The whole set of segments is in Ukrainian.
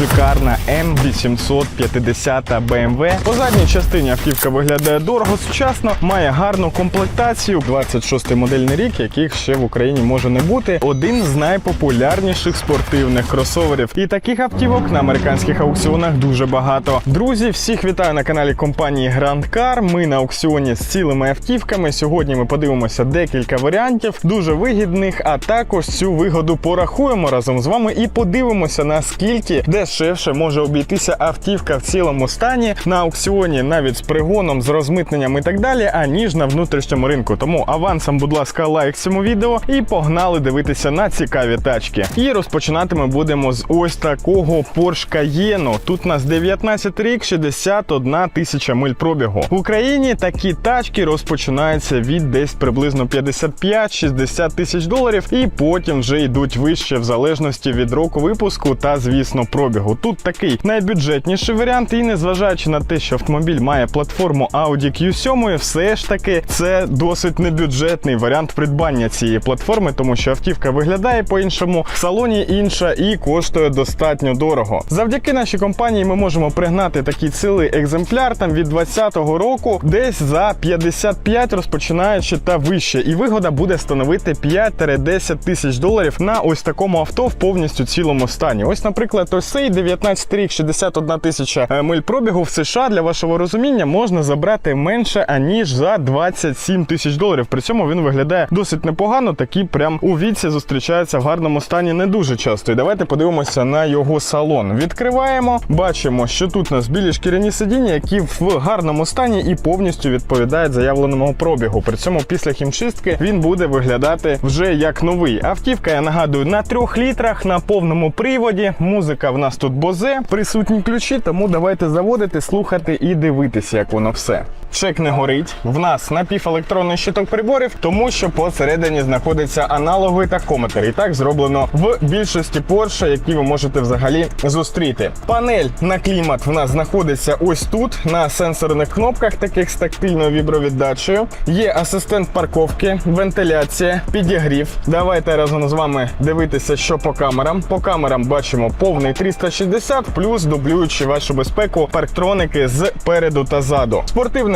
шикарна М850 BMW. По задній частині автівка виглядає дорого, сучасно, має гарну комплектацію. 26-й модельний рік, яких ще в Україні може не бути. Один з найпопулярніших спортивних кросоверів. І таких автівок на американських аукціонах дуже багато. Друзі, всіх вітаю на каналі компанії Grand Car. Ми на аукціоні з цілими автівками. Сьогодні ми подивимося декілька варіантів, дуже вигідних, а також цю вигоду порахуємо разом з вами і подивимося, наскільки дешевше може обійтися автівка в цілому стані на аукціоні, навіть з пригоном, з розмитненням і так далі, аніж на внутрішньому ринку. Тому авансом, будь ласка, лайк цьому відео і погнали дивитися на цікаві тачки. І розпочинати ми будемо з ось такого Porsche Cayenne. Тут у нас 19 рік, 61 тисяча миль пробігу. В Україні такі тачки розпочинаються від десь приблизно 55-60 тисяч доларів, і потім вже йдуть вище в залежності від року випуску та, звісно, пробігу. Тут такий найбюджетніший варіант, і незважаючи на те, що автомобіль має платформу Audi Q7, все ж таки це досить небюджетний варіант придбання цієї платформи, тому що автівка виглядає по-іншому, в салоні інша і коштує достатньо дорого. Завдяки нашій компанії ми можемо пригнати такий цілий екземпляр там від 2020 року, десь за 55 розпочинаючи та вище. І вигода буде становити 5-10 тисяч доларів на ось такому авто в повністю цілому стані. Ось, наприклад, ось цей 19 рік, 61 тисяча е, миль пробігу в США для вашого розуміння можна забрати менше аніж за 27 тисяч доларів. При цьому він виглядає досить непогано. Такі прям у віці зустрічаються в гарному стані не дуже часто. І давайте подивимося на його салон. Відкриваємо, бачимо, що тут у нас білі шкіряні сидіння, які в гарному стані і повністю відповідають заявленому пробігу. При цьому після хімчистки він буде виглядати вже як новий. Автівка, я нагадую, на трьох літрах на повному приводі. Музика в нас тут бозе, присутні ключі, тому давайте заводити, слухати і дивитися, як воно все. Чек не горить. В нас напівелектронний щиток приборів, тому що посередині знаходиться аналоговий тахометр. І так зроблено в більшості Porsche, які ви можете взагалі зустріти. Панель на клімат в нас знаходиться ось тут, на сенсорних кнопках, таких з тактильною вібровіддачею. Є асистент парковки, вентиляція, підігрів. Давайте разом з вами дивитися, що по камерам. По камерам бачимо повний 360, плюс дублюючи вашу безпеку, парктроники з переду та ззаду.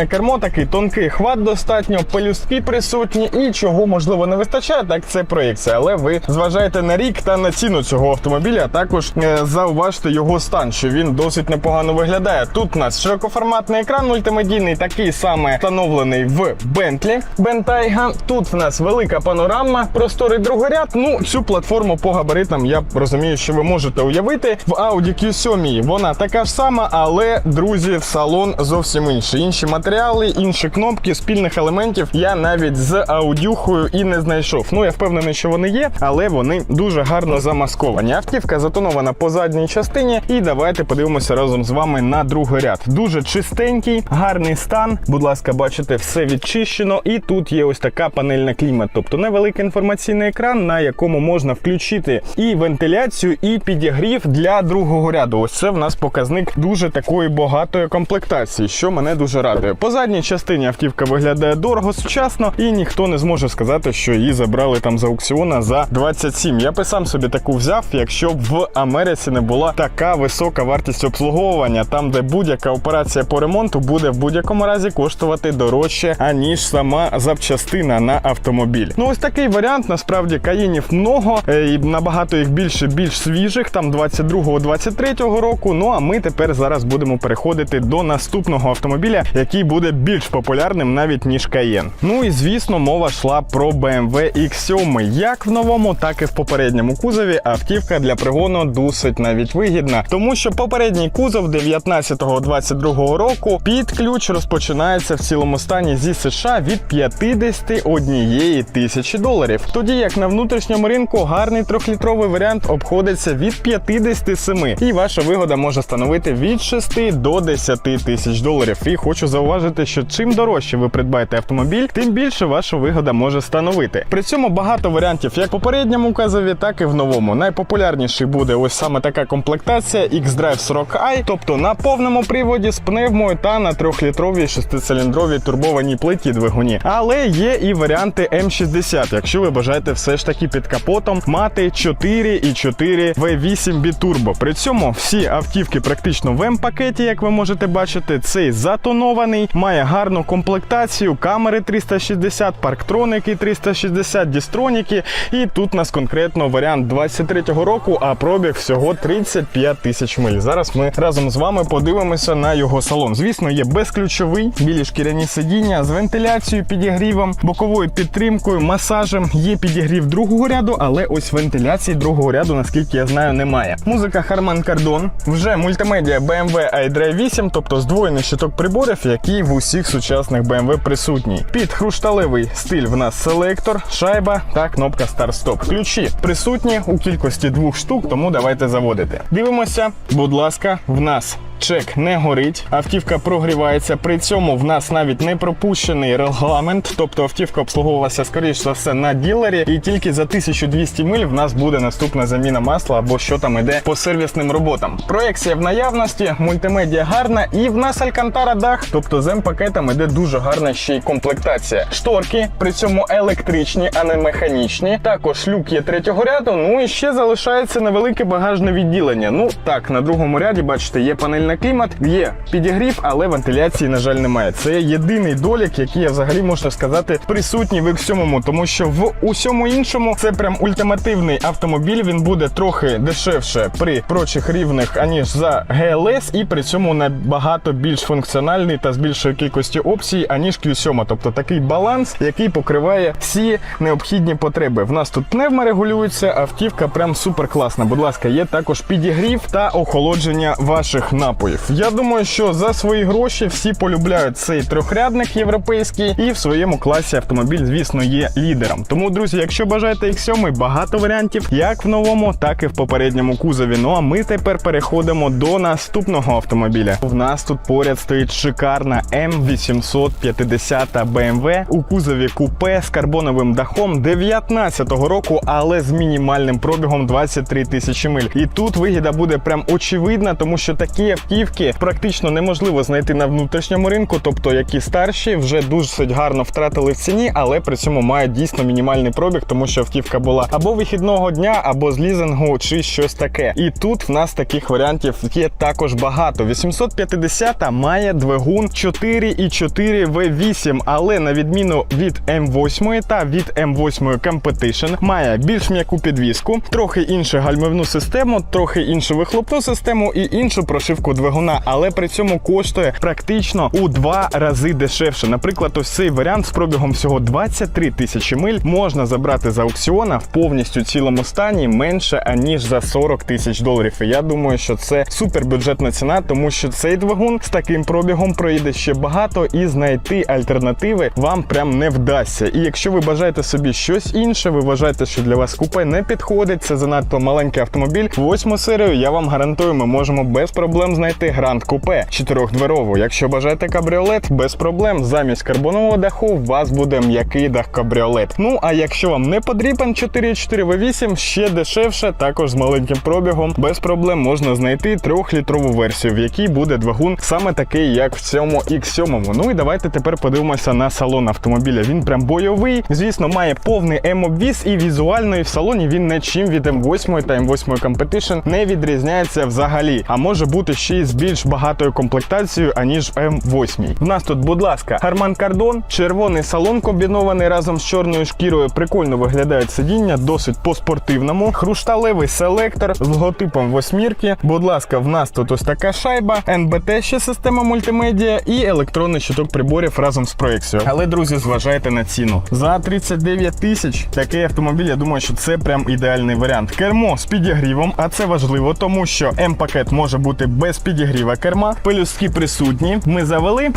Спортивне кермо, такий тонкий хват достатньо, пелюстки присутні, і чого можливо не вистачає, так це проєкція. Але ви зважаєте на рік та на ціну цього автомобіля, а також е, зауважте його стан, що він досить непогано виглядає. Тут у нас широкоформатний екран мультимедійний, такий саме встановлений в Bentley Bentayga. Тут в нас велика панорама, просторий другоряд. Ну, цю платформу по габаритам я розумію, що ви можете уявити. В Audi Q7 вона така ж сама, але друзі, салон зовсім інший. Інші матеріали, інші кнопки, спільних елементів я навіть з аудюхою і не знайшов. Ну я впевнений, що вони є, але вони дуже гарно замасковані. Автівка затонована по задній частині. І давайте подивимося разом з вами на другий ряд. Дуже чистенький, гарний стан. Будь ласка, бачите, все відчищено. І тут є ось така панель на клімат, тобто невеликий інформаційний екран, на якому можна включити і вентиляцію, і підігрів для другого ряду. Ось це в нас показник дуже такої багатої комплектації, що мене дуже радує. По задній частині автівка виглядає дорого, сучасно, і ніхто не зможе сказати, що її забрали там з аукціона за 27. Я би сам собі таку взяв, якщо б в Америці не була така висока вартість обслуговування, там де будь-яка операція по ремонту буде в будь-якому разі коштувати дорожче, аніж сама запчастина на автомобіль. Ну ось такий варіант. Насправді каїнів много, е, і набагато їх більше, більш свіжих, там 22-23 року. Ну а ми тепер зараз будемо переходити до наступного автомобіля, який буде більш популярним навіть ніж Cayenne. Ну і звісно, мова йшла про BMW X7. Як в новому, так і в попередньому кузові автівка для пригону досить навіть вигідна, тому що попередній кузов 19-22 року під ключ розпочинається в цілому стані зі США від 51 тисячі доларів. Тоді як на внутрішньому ринку гарний трьохлітровий варіант обходиться від 57, і ваша вигода може становити від 6 до 10 тисяч доларів. І хочу зауважити зауважити, що чим дорожче ви придбаєте автомобіль, тим більше ваша вигода може становити. При цьому багато варіантів як в попередньому казові, так і в новому. Найпопулярніший буде ось саме така комплектація X-Drive 40i, тобто на повному приводі з пневмою та на трьохлітровій шестициліндровій турбованій плиті двигуні. Але є і варіанти М60, якщо ви бажаєте все ж таки під капотом мати 4,4 V8 бітурбо. При цьому всі автівки практично в М-пакеті, як ви можете бачити, цей затонований, має гарну комплектацію, камери 360, парктроники 360, дістроніки. І тут у нас конкретно варіант 23-го року, а пробіг всього 35 тисяч миль. Зараз ми разом з вами подивимося на його салон. Звісно, є безключовий, білі шкіряні сидіння з вентиляцією, підігрівом, боковою підтримкою, масажем. Є підігрів другого ряду, але ось вентиляції другого ряду, наскільки я знаю, немає. Музика Harman Kardon, вже мультимедіа BMW iDrive 8, тобто здвоєний щиток приборів, який в усіх сучасних BMW присутній. Під хрушталевий стиль в нас селектор, шайба та кнопка старт-стоп. Ключі присутні у кількості двох штук, тому давайте заводити. Дивимося, будь ласка, в нас. Чек не горить, автівка прогрівається. При цьому в нас навіть не пропущений регламент, тобто автівка обслуговувалася скоріш за все на ділері, і тільки за 1200 миль в нас буде наступна заміна масла або що там іде по сервісним роботам. Проекція в наявності, мультимедіа гарна, і в нас алькантара дах, тобто з М-пакетом іде дуже гарна ще й комплектація. Шторки при цьому електричні, а не механічні. Також люк є третього ряду. Ну і ще залишається невелике багажне відділення. Ну так, на другому ряді, бачите, є панельний клімат, є підігрів, але вентиляції, на жаль, немає. Це єдиний долік, який я взагалі можна сказати присутній в X7, тому що в усьому іншому це прям ультимативний автомобіль. Він буде трохи дешевше при прочих рівнях, аніж за GLS, і при цьому набагато більш функціональний та з більшою кількістю опцій, аніж Q7. Тобто такий баланс, який покриває всі необхідні потреби. В нас тут пневма регулюється, автівка прям супер класна. Будь ласка, є також підігрів та охолодження ваших напоїв. Я думаю, що за свої гроші всі полюбляють цей трьохрядник європейський, і в своєму класі автомобіль, звісно, є лідером. Тому, друзі, якщо бажаєте X7, багато варіантів, як в новому, так і в попередньому кузові. Ну а ми тепер переходимо до наступного автомобіля. В нас тут поряд стоїть шикарна М850 BMW у кузові купе з карбоновим дахом 19-го року, але з мінімальним пробігом 23 тисячі миль. І тут вигіда буде прям очевидна, тому що такі автівки практично неможливо знайти на внутрішньому ринку, тобто які старші вже досить гарно втратили в ціні, але при цьому мають дійсно мінімальний пробіг, тому що автівка була або вихідного дня, або з лізингу, чи щось таке. І тут в нас таких варіантів є також багато. 850 має двигун 4,4 V8, але на відміну від М8 та від М8 Competition, має більш м'яку підвіску, трохи іншу гальмівну систему, трохи іншу вихлопну систему і іншу прошивку двигуна, але при цьому коштує практично у два рази дешевше. Наприклад, ось цей варіант з пробігом всього 23 тисячі миль можна забрати з аукціона в повністю цілому стані менше аніж за 40 тисяч доларів. І я думаю, що це супербюджетна ціна, тому що цей двигун з таким пробігом проїде ще багато, і знайти альтернативи вам прям не вдасться. І якщо ви бажаєте собі щось інше, ви вважаєте, що для вас купе не підходить, це занадто маленький автомобіль. Восьму серію я вам гарантую, ми можемо без проблем знайти гранд купе чотирьохдверову. Якщо бажаєте кабріолет, без проблем. Замість карбонового даху у вас буде м'який дах кабріолет. Ну а якщо вам не потрібен 4,4 V8, ще дешевше, також з маленьким пробігом, без проблем можна знайти трьохлітрову версію, в якій буде двигун саме такий, як в цьому X7. Ну і давайте тепер подивимося на салон автомобіля. Він прям бойовий. Звісно, має повний М-обвіз і візуально і в салоні він нічим від М8 та М8 Competition не відрізняється взагалі. А може бути ще й з більш багатою комплектацією, аніж М8. В нас тут, будь ласка, Harman Kardon, червоний салон комбінований разом з чорною шкірою. Прикольно виглядають сидіння, досить по-спортивному. Хрушталевий селектор з логотипом восьмірки. Будь ласка, в нас тут ось така шайба, НБТ ще система мультимедіа і електронний щиток приборів разом з проекцією. Але, друзі, зважайте на ціну. За 39 тисяч такий автомобіль, я думаю, що це прям ідеальний варіант. Кермо з підігрівом, а це важливо, тому що М-пакет може бути без підігріва керма. Пелюстки присутні. Ми завели.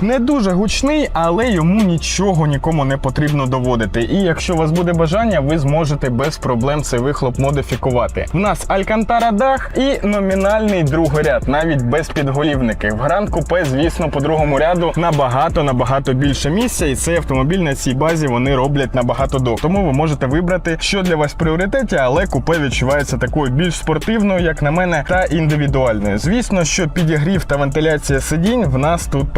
Не дуже гучний, але йому нічого нікому не потрібно доводити. І якщо у вас буде бажання, ви зможете без проблем цей вихлоп модифікувати. В нас Алькантара дах і номінальний другоряд, навіть без підголівників. В Гранд Купе, звісно, по другому ряду набагато набагато більше місця, і цей автомобіль на цій базі вони роблять набагато дов. Тому ви можете вибрати, що для вас в пріоритеті, але купе відчувається такою більш спортивною, як на мене, та індивідуальною. Звісно, що підігрів та вентиляція сидінь в нас тут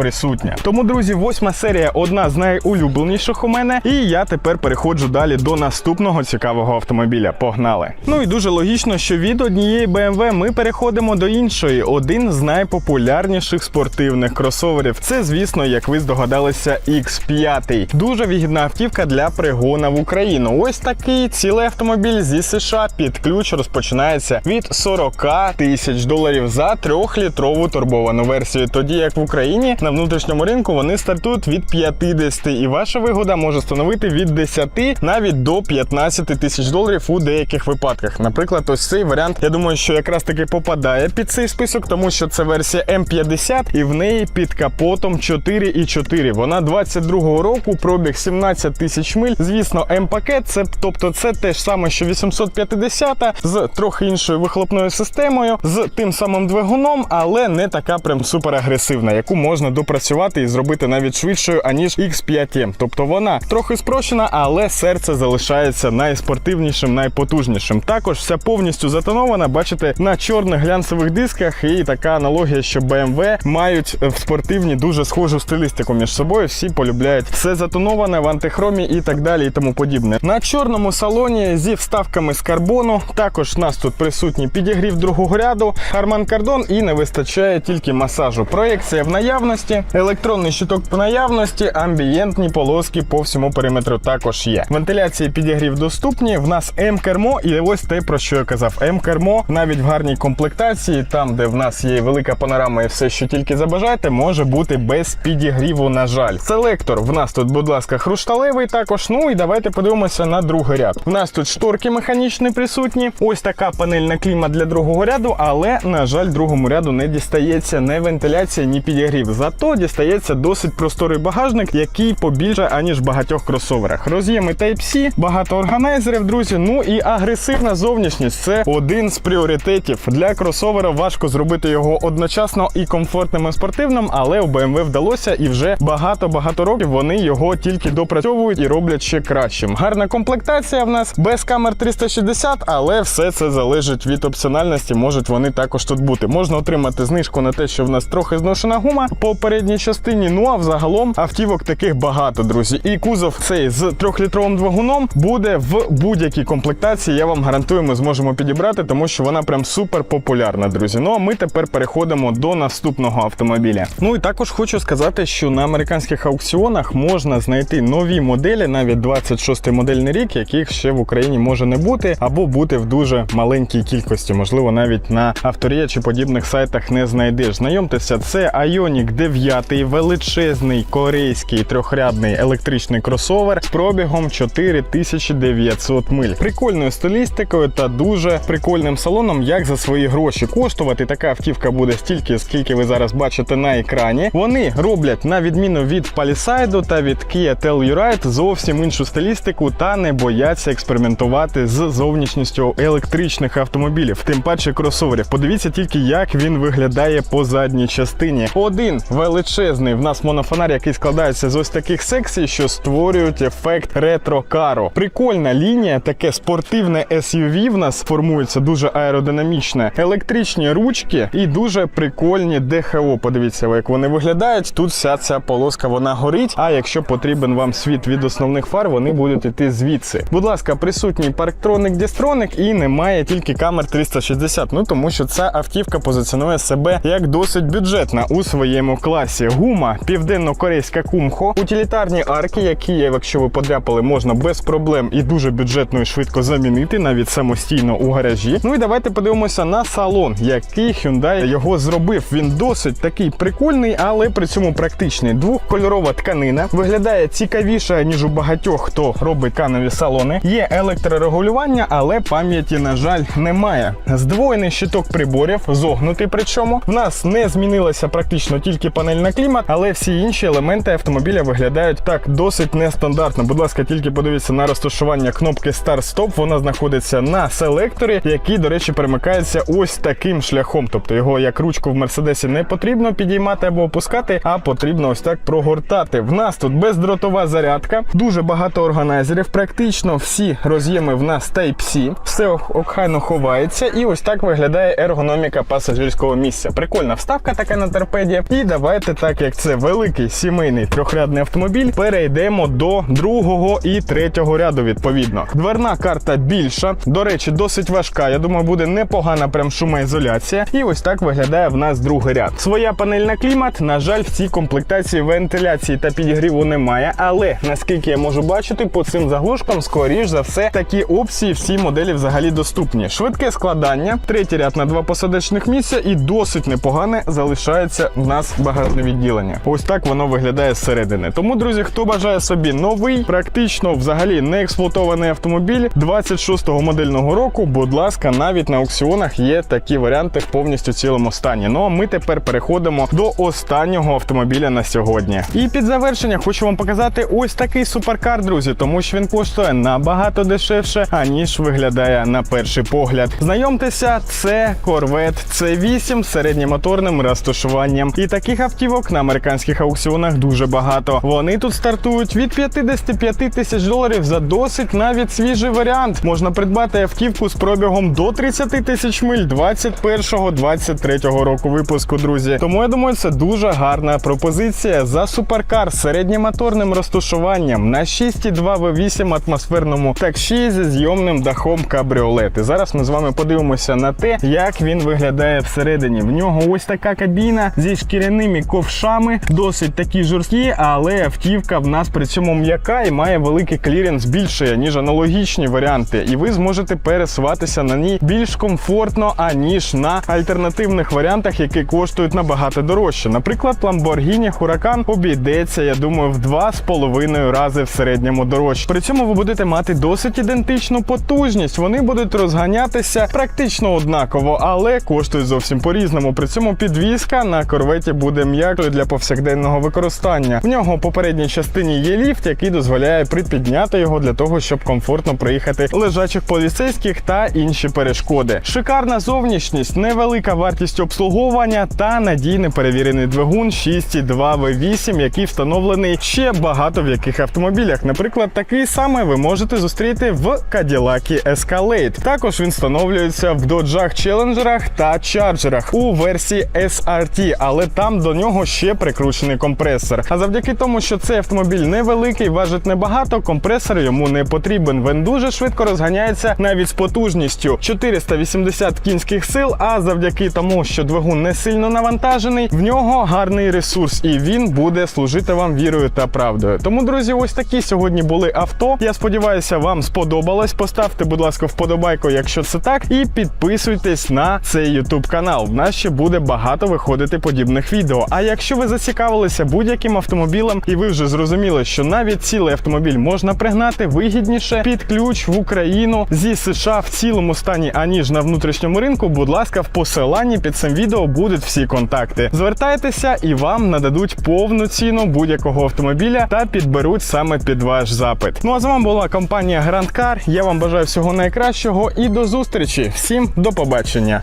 присутня. Тому, друзі, восьма серія одна з найулюбленіших у мене. І я тепер переходжу далі до наступного цікавого автомобіля. Погнали! Ну і дуже логічно, що від однієї BMW ми переходимо до іншої. Один з найпопулярніших спортивних кросоверів. Це, звісно, як ви здогадалися, X5. Дуже вигідна автівка для пригона в Україну. Ось такий цілий автомобіль зі США під ключ розпочинається від 40 тисяч доларів за трьохлітрову турбовану версію. Тоді як в Україні на внутрішньому ринку вони стартують від 50, і ваша вигода може становити від 10 навіть до 15 тисяч доларів у деяких випадках. Наприклад, ось цей варіант, я думаю, що якраз таки попадає під цей список, тому що це версія М50 і в неї під капотом 4,4. Вона 22-го року, пробіг 17 тисяч миль. Звісно, М-пакет, це тобто це те ж саме, що 850 з трохи іншою вихлопною системою, з тим самим двигуном, але не така прям супер агресивна, яку можна допрацювати і зробити навіть швидшою, аніж X5M. Тобто вона трохи спрощена, але серце залишається найспортивнішим, найпотужнішим. Також вся повністю затонована, бачите, на чорних глянцевих дисках, і така аналогія, що BMW мають в спортивні дуже схожу стилістику між собою. Всі полюбляють все затоноване в антихромі і так далі, і тому подібне. На чорному салоні зі вставками з карбону. Також у нас тут присутній підігрів другого ряду, Harman Kardon і не вистачає тільки масажу. Проєкція в наявності, електронний щиток по наявності, амбієнтні полоски по всьому периметру також є. Вентиляції підігрів доступні. В нас М-кермо, і ось те, про що я казав. М-кермо навіть в гарній комплектації, там, де в нас є велика панорама і все, що тільки забажаєте, може бути без підігріву, на жаль. Селектор в нас тут, будь ласка, хрусталевий також. Ну і давайте подивимося на другий ряд. В нас тут шторки механічні присутні. Ось така панельна кліма для другого ряду, але, на жаль, другому ряду не дістається ні вентиляція, ні підігрів. Зато дістається досить просторий багажник, який побільше, аніж в багатьох кросоверах. Роз'єми Type-C, багато органайзерів, друзі. Ну і агресивна зовнішність це один з пріоритетів. Для кросовера важко зробити його одночасно і комфортним і спортивним, але у BMW вдалося і вже багато-багато років вони його тільки допрацьовують і роблять ще кращим. Гарна комплектація в нас без камер 360, але все це залежить від опціональності. Можуть вони також тут бути. Можна отримати знижку на те, що в нас трохи зношена гума по передній частині. Ну а взагалом автівок таких багато, друзі. І кузов цей з трьохлітровим двигуном буде в будь-якій комплектації. Я вам гарантую, ми зможемо підібрати, тому що вона прям супер популярна, друзі. Ну а ми тепер переходимо до наступного автомобіля. Ну і також хочу сказати, що на американських аукціонах можна знайти нові моделі, навіть 26-й модельний рік, яких ще в Україні може не бути, або бути в дуже маленькій кількості. Можливо, навіть на авторія чи подібних сайтах не знайдеш. Знайомтеся, це Ioniq 9, величезний корейський трьохрядний електричний кросовер з пробігом 4900 миль. Прикольною стилістикою та дуже прикольним салоном, як за свої гроші. Коштувати така автівка буде стільки, скільки ви зараз бачите на екрані. Вони роблять на відміну від Palisade та від Kia Telluride зовсім іншу стилістику та не бояться експериментувати з зовнішністю електричних автомобілів, тим паче кросоверів. Подивіться тільки, як він виглядає по задній частині. Один величезний в нас монофонар, який складається з ось таких секцій, що створюють ефект ретро-каро. Прикольна лінія, таке спортивне SUV в нас формується дуже аеродинамічне, електричні ручки і дуже прикольні ДХО. Подивіться, як вони виглядають. Тут вся ця полоска вона горить. А якщо потрібен вам світ від основних фар, вони будуть іти звідси. Будь ласка, присутній парктроник дістроник і немає тільки камер 360. Ну тому що ця автівка позиціонує себе як досить бюджетна у своєму класі. Гума південно-корейська кумхо, утилітарні арки, які, якщо ви подряпали, можна без проблем і дуже бюджетно і швидко замінити, навіть самостійно у гаражі. Ну і давайте подивимося на салон, який Hyundai його зробив. Він досить такий прикольний, але при цьому практичний. Двохкольорова тканина виглядає цікавіше ніж у багатьох, хто робить канові салони. Є електрорегулювання, але пам'яті, на жаль, немає. Здвоєний щиток приборів, зогнутий. Причому в нас не змінилася практично тільки панельна кліма. Клімат, але всі інші елементи автомобіля виглядають так досить нестандартно. Будь ласка, тільки подивіться на розташування кнопки старт-стоп. Вона знаходиться на селекторі, який, до речі, перемикається ось таким шляхом. Тобто його як ручку в мерседесі не потрібно підіймати або опускати, а потрібно ось так прогортати. В нас тут бездротова зарядка, дуже багато органайзерів. Практично всі роз'єми в нас Type-C. Все ох- охайно ховається, і ось так виглядає ергономіка пасажирського місця. Прикольна вставка така на торпеді. І давайте, так як це великий сімейний трьохрядний автомобіль, перейдемо до другого і третього ряду. Відповідно, дверна карта більша. До речі, досить важка. Я думаю, буде непогана прям шумоізоляція. І ось так виглядає в нас другий ряд. Своя панель на клімат. На жаль, в цій комплектації вентиляції та підігріву немає. Але наскільки я можу бачити, по цим заглушкам, скоріш за все, такі опції всі моделі взагалі доступні. Швидке складання, третій ряд на два посадочних місця, і досить непогане залишається в нас багажне відділення. Ось так воно виглядає зсередини. Тому, друзі, хто бажає собі новий, практично взагалі не експлуатований автомобіль 26-го модельного року, будь ласка, навіть на аукціонах є такі варіанти в повністю цілому стані. Ну а ми тепер переходимо до останнього автомобіля на сьогодні. І під завершення хочу вам показати ось такий суперкар, друзі, тому що він коштує набагато дешевше, аніж виглядає на перший погляд. Знайомтеся, це Corvette C8 з середньомоторним розташуванням. І таких автівок на американських аукціонах дуже багато. Вони тут стартують від 55 тисяч доларів за досить навіть свіжий варіант. Можна придбати автівку з пробігом до 30 тисяч миль 21-23 року випуску, друзі. Тому я думаю, це дуже гарна пропозиція за суперкар з середньомоторним розташуванням на 6,2 V8 атмосферному таксі зі зйомним дахом кабріолет. І зараз ми з вами подивимося на те, як він виглядає всередині. В нього ось така кабіна зі шкіряними ковшами, досить такі жорсткі, але автівка в нас при цьому м'яка і має великий кліренс більше, ніж аналогічні варіанти. І ви зможете пересуватися на ній більш комфортно, аніж на альтернативних варіантах, які коштують набагато дорожче. Наприклад, Lamborghini Huracan обійдеться, я думаю, в два з половиною рази в середньому дорожче. При цьому ви будете мати досить ідентичну потужність. Вони будуть розганятися практично однаково, але коштують зовсім по-різному. При цьому підвізка на корветі буде м'якою для повсякденного використання. В нього у попередній частині є ліфт, який дозволяє припідняти його для того, щоб комфортно проїхати лежачих поліцейських та інші перешкоди. Шикарна зовнішність, невелика вартість обслуговування та надійний перевірений двигун 6,2 V8, який встановлений ще багато в яких автомобілях. Наприклад, такий самий ви можете зустріти в Cadillac Escalade. Також він встановлюється в Dodge Challenger та Чарджерах у версії SRT, але там до нього ще прикручений компресор. А завдяки тому, що цей автомобіль невеликий, важить небагато, компресор йому не потрібен. Він дуже швидко розганяється навіть з потужністю 480 кінських сил. А завдяки тому, що двигун не сильно навантажений, в нього гарний ресурс, і він буде служити вам вірою та правдою. Тому, друзі, ось такі сьогодні були авто. Я сподіваюся, вам сподобалось. Поставте, будь ласка, вподобайку, якщо це так, і підписуйтесь на цей YouTube канал. В нас ще буде багато виходити подібних відео. А якщо ви зацікавилися будь-яким автомобілем, і ви вже зрозуміли, що навіть цілий автомобіль можна пригнати вигідніше під ключ в Україну зі США в цілому стані, аніж на внутрішньому ринку, будь ласка, в посиланні під цим відео будуть всі контакти. Звертайтеся і вам нададуть повну ціну будь-якого автомобіля та підберуть саме під ваш запит. Ну а з вами була компанія Grand Car. Я вам бажаю всього найкращого і до зустрічі. Всім до побачення.